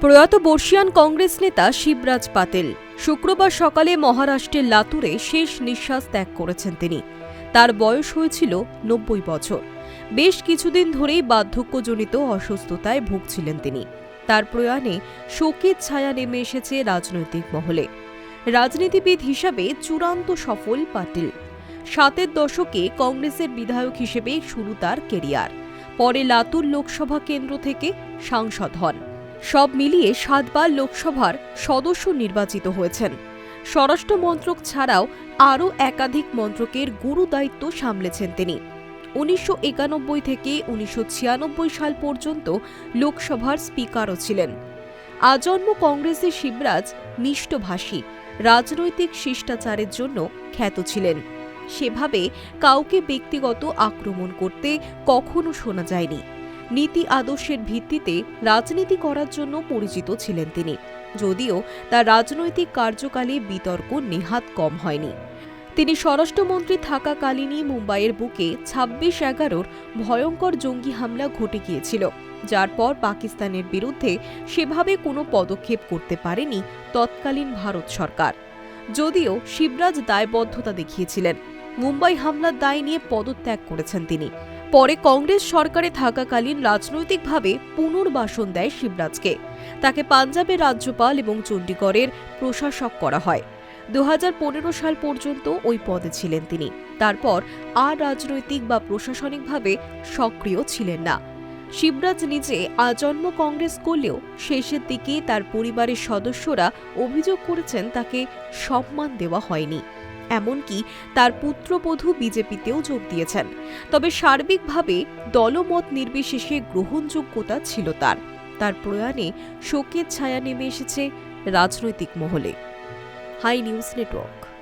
প্রয়াত বর্ষিয়ান কংগ্রেস নেতা শিবরাজ পাতেল শুক্রবার সকালে মহারাষ্ট্রের লাতুরে শেষ নিঃশ্বাস ত্যাগ করেছেন তিনি। তার বয়স হয়েছিল নব্বই বছর। বেশ কিছুদিন ধরেই বার্ধক্যজনিত অসুস্থতায় ভুগছিলেন তিনি। তার প্রয়াণে শোকের ছায়া নেমে এসেছে রাজনৈতিক মহলে। রাজনীতিবিদ হিসাবে চূড়ান্ত সফল পাটিল সাতের দশকে কংগ্রেসের বিধায়ক হিসেবে শুরু তার কেরিয়ার। পরে লাতুর লোকসভা কেন্দ্র থেকে সাংসদ হন। সব মিলিয়ে সাতবার লোকসভার সদস্য নির্বাচিত হয়েছেন। স্বরাষ্ট্র মন্ত্রক ছাড়াও আরও একাধিক মন্ত্রকের গুরু দায়িত্ব সামলেছেন তিনি। উনিশশো একানব্বই থেকে উনিশশো ছিয়ানব্বই সাল পর্যন্ত লোকসভার স্পিকারও ছিলেন। আজন্ম কংগ্রেসের শিবরাজ মিষ্টভাষী রাজনৈতিক শিষ্টাচারের জন্য খ্যাত ছিলেন। সেভাবে কাউকে ব্যক্তিগত আক্রমণ করতে কখনো শোনা যায়নি। নীতি আদর্শের ভিত্তিতে রাজনীতি করার জন্য পরিচিত ছিলেন তিনি। যদিও তার রাজনৈতিক কার্যকালে বিতর্ক নেহাত কম হয়নি। তিনি স্বরাষ্ট্রমন্ত্রী থাকাকালীনই মুম্বাইয়ের বুকে ছাব্বিশ এগারোর ভয়ঙ্কর জঙ্গি হামলা ঘটে গিয়েছিল, যার পর পাকিস্তানের বিরুদ্ধে সেভাবে কোনো পদক্ষেপ করতে পারেনি তৎকালীন ভারত সরকার। যদিও শিবরাজ দায়বদ্ধতা দেখিয়েছিলেন, মুম্বাই হামলার দায় নিয়ে পদত্যাগ করেছেন তিনি। পরে কংগ্রেস সরকারে থাকাকালীন রাজনৈতিকভাবে পুনর্বাসন দেয় শিবরাজকে। তাকে পাঞ্জাবের রাজ্যপাল এবং চণ্ডীগড়ের প্রশাসক করা হয়। দু হাজার পনেরো সাল পর্যন্ত ওই পদে ছিলেন তিনি। তারপর আর রাজনৈতিক বা প্রশাসনিকভাবে সক্রিয় ছিলেন না। শিবরাজ নিজে আজন্ম কংগ্রেস করলেও শেষের দিকে তার পরিবারের সদস্যরা অভিযোগ করেছেন তাকে সম্মান দেওয়া হয়নি। এমনকি তার পুত্রবধূ বিজেপিতেও যোগ দিয়েছেন। তবে সার্বিকভাবে দলমত নির্বিশেষে গ্রহণযোগ্যতা ছিল তার। তার প্রয়াণে শোকের ছায়া নেমে এসেছে রাজনৈতিক মহলে। Hi news network.